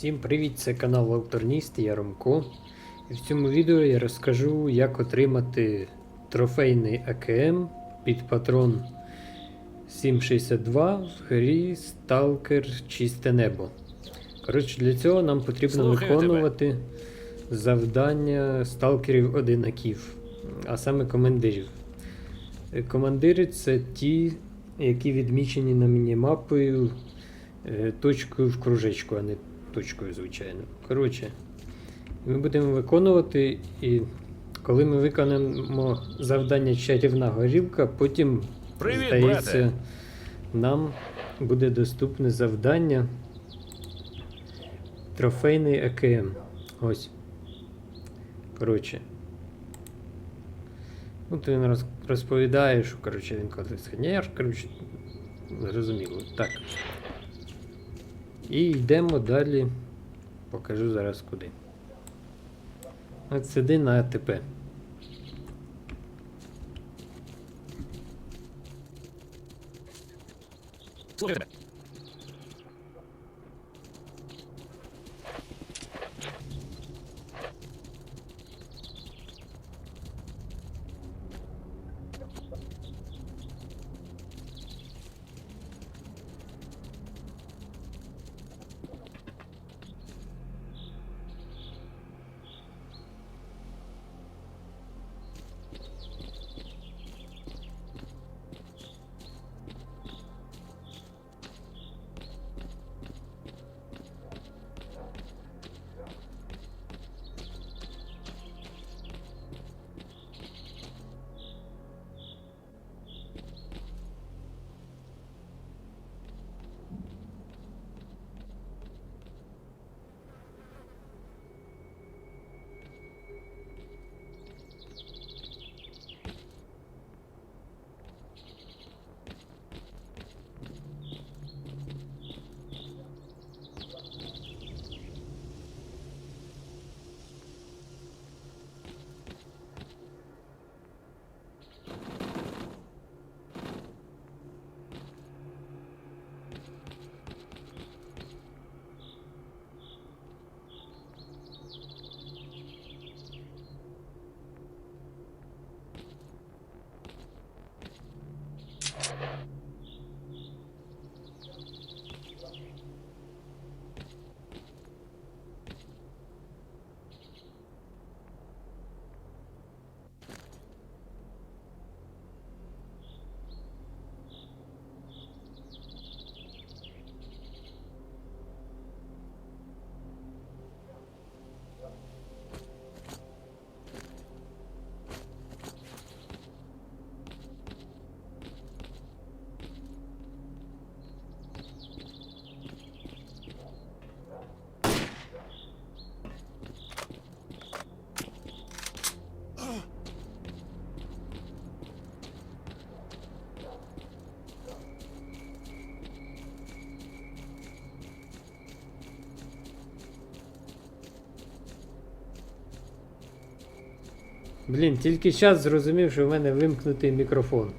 Всім привіт, це канал Авторніст, я Ромко. І в цьому відео я розкажу, як отримати трофейний АКМ під патрон 762 в грі Stalker Чисте Небо. Коротше, для цього нам потрібно Слухаю виконувати завдання сталкерів одинаків, а саме командирів. Командири це ті, які відмічені на мінімапою е, точкою в кружечку, а не точкою, звичайно. Коротше, ми будемо виконувати, і коли ми виконаємо завдання чарівна горілка, потім, Привіт, здається, брате. нам буде доступне завдання трофейний АКМ. Ось. Коротше. Ну, ти він роз, розповідає, що коротше, він колекціонер, коротше, зрозуміло. Так. І йдемо далі. Покажу зараз куди. От сиди на АТП. Слухай Блін, тільки зараз зрозумів, що в мене вимкнутий мікрофон.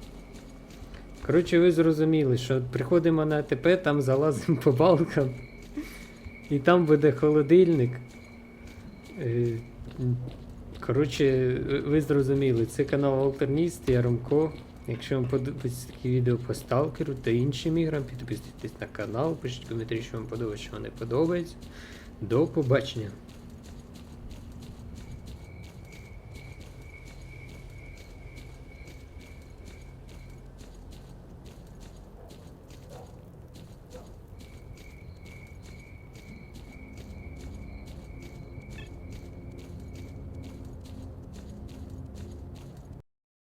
Коротше, ви зрозуміли, що приходимо на АТП, там залазимо по балкам. І там буде холодильник. Е, Коротше, ви- зрозуміли, це канал Алтерніст, я Ромко. Якщо вам подобається такі відео по сталкеру та іншим іграм, підписуйтесь на канал, пишіть коментарі, що вам подобається, що вам не подобається. До побачення.